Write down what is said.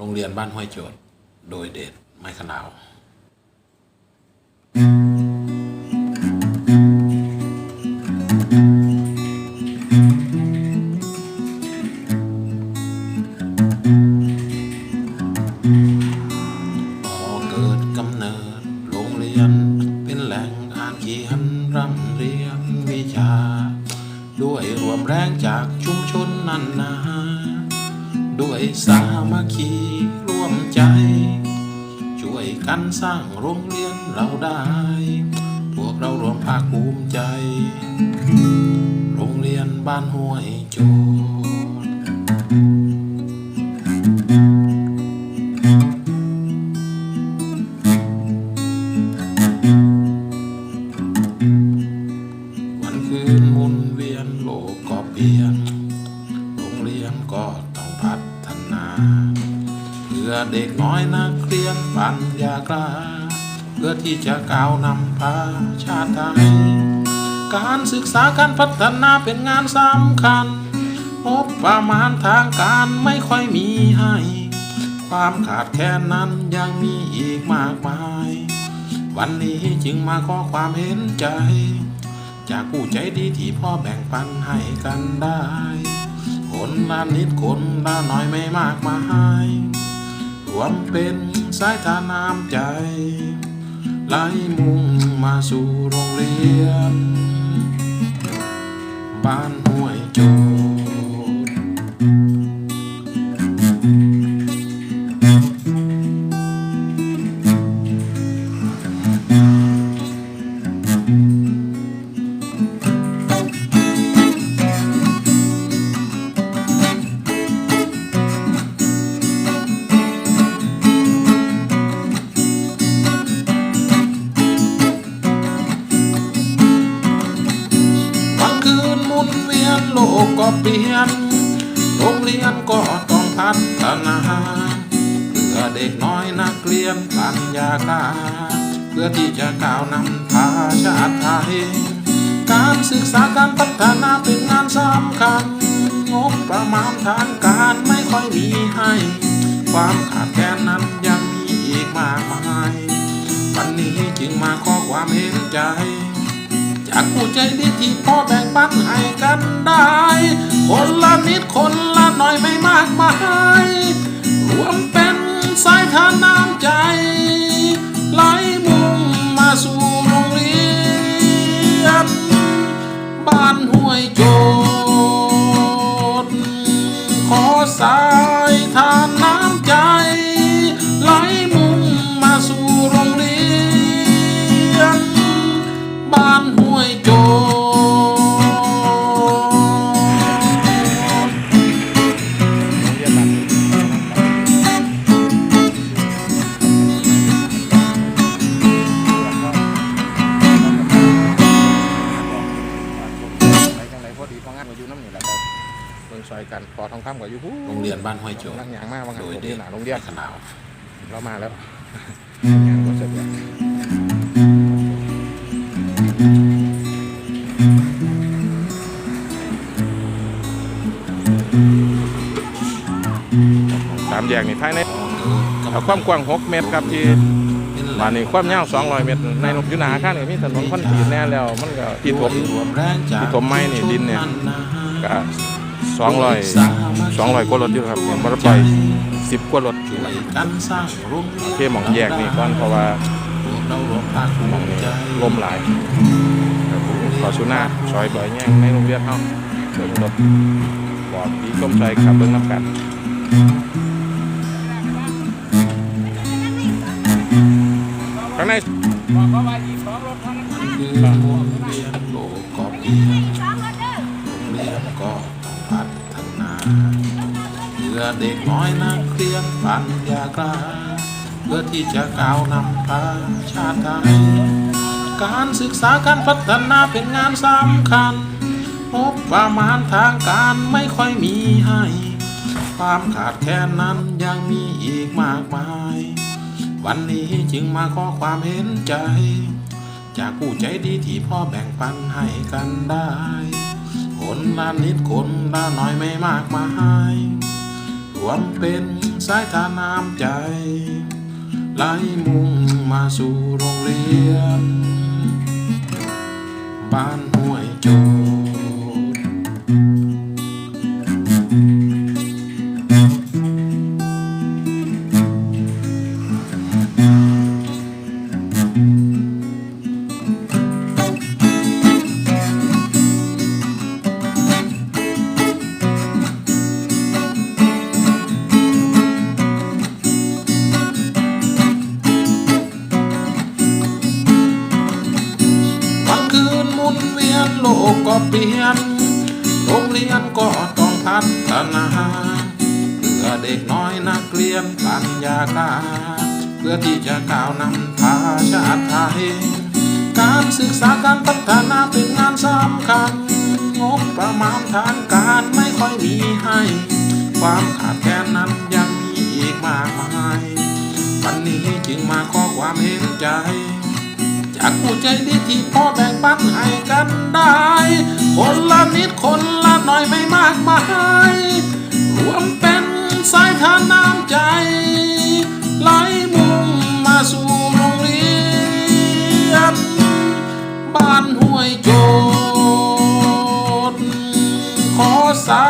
โรงเรียนบ้านห้วยโจทย์ โดยเดชไม้ขนาวพอเกิดกำเนิดโรงเรียนเป็นแหล่งการเรียนรำเรียนวิชาด้วยรวมแรงจากชุมชนนันนา ด้วยสามัคคีร่วมใจ ช่วยกันสร้างโรงเรียนเราได้ พวกเรารวมภาคภูมิใจ โรงเรียนบ้านห้วยโจทย์วันคืนมุน เด็กน้อยนักเรียนปัญญากล้าเพื่อที่จะก้าวนำพาชาติไทยการศึกษาการพัฒนาเป็นงานสำคัญงบประมาณทางการไม่ค่อยมีให้ ความขาดแคลนนั้นยังมีอีกมากมาย วันนี้จึงมาขอความเห็นใจ จากผู้ใจดีที่พ่อแบ่งปันให้กันได้ คนละนิดคนละน้อยไม่มากมายร วมเป็นสายทาน้ำใจ ไหลมุ่งมาสู่โรงเรียนบ้านียน โรงเรียนก็ต้องพัฒนา เพื่อเด็กน้อยนักเรียนปัญญากล้าเพื่อที่จะก้าวนำพาชาติไทย การศึกษาการพัฒนาเป็นงานสำคัญ งบประมาณทางการไม่ค่อยมีให้ ความขาดแคลนนั้นยังมีอีกมากมาย วันนี้จึงมาขอความเห็นใจ จากผู้ใจดีที่พ่อแบ่งปันให้กัน คนละหน่อยไม่มากมายรวมเป็นสายทานน้ำใจไหลมุ่งมาสู่โรงเรียนบ้านห้วยโจทย์ขอสายทานน้ำใจไหลมุ่งมาสู่โรงเรียนบ้านห้วย ซอยกันพอทองคำกับอยู่ผู้โรงเรียนบ้านห้วยโจทนั่ย์งยางมากบางครั้โดงยผมเดที่ชหนาโรงเรียนขนาวเรามาแล้วงานก็เสร็จแล้วสามแยกนี่ภายในเอาความกว้าง 6 เมตรครับที่บ้านนี้ความยาว200 เมตร ในอยุนาอาคารก็มีถนนคอนกรีตแน่แล้ว มันก็ที่ถมที่ถมไม้นี่ดินเนี่ยก็ สองร้อยสองร้อยกว่ารถอยู่ครับเนี่ยมอเตอร์ไซค์สิบกว่ารถช่วยกันสร้างโรงเรียนเที่หมองแยกนี่ก่อนเพราะว่าพวกเรารวมภาคภูหมองมินี้ใจลมหลายขอสุนาซอยบ่อยแย่งในโรงเรียนเฮาเดินรถบอดปีก้มใจขับเบิ่งน้ำกันข้างในคือหมุนเวียนโลกก็เปลี่ยน เพื่อเด็กน้อยนักเรียนปัญญากล้าเพื่อที่จะก้าวนำพาชาติไทยการศึกษาการพัฒนาเป็นงานสำคัญงบประมาณทางการไม่ค่อยมีให้ ความขาดแคลนนั้นยังมีอีกมากมาย วันนี้จึงมาขอความเห็นใจ จากผู้ใจดีที่พ่อแบ่งปันให้กันได้ คนละนิดคนละน้อยไม่มากมายรวมเป็นสายทานน้ำใจไหลมุ่งมาสู่โรงเรียน เปลี่ยน โรงเรียนก็ต้องพัฒนาเพื่อเด็กน้อยนักเรียนปัญญาการเพื่อที่จะก้าวนำพาชาติไทย การศึกษาการพัฒนาเป็นงานสำคัญ งบประมาณทางการไม่ค่อยมีให้ ความขาดแคลนนั้นยังมีอีกมากมาย วันนี้จึงมาขอความเห็นใจักผู้ใจดีที่พ่อแบ่งปันให้กันได้ คนละนิดคนละหน่อยไม่มากมายรวมเป็นสายทานน้ำใจไหลมุ่งมาสู่โรงเรียน บ้านห้วยโจดขอสา